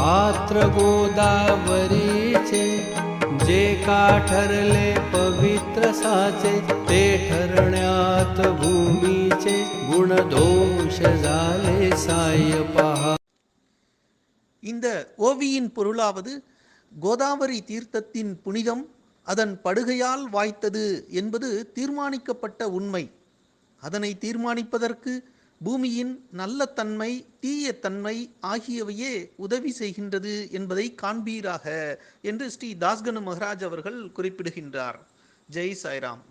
पात्र गोदावरीचे जे का ठरले पवित्र साचे ते ठरण्यात भूमीचे गुणदोष झाले साय पहा இந்த ஓவியின் பொருளாவது கோதாவரி தீர்த்தத்தின் புனிதம் அதன் படுகையால் வாய்த்தது என்பது தீர்மானிக்கப்பட்ட உண்மை அதனை தீர்மானிப்பதற்கு பூமியின் நல்ல தன்மை தீய தன்மை ஆகியவையே உதவி செய்கின்றது என்பதை காண்பீராக என்று ஸ்ரீ தாஸ்கனு மகராஜ் அவர்கள் குறிப்பிடுகின்றார். ஜெய் சாய்ராம்.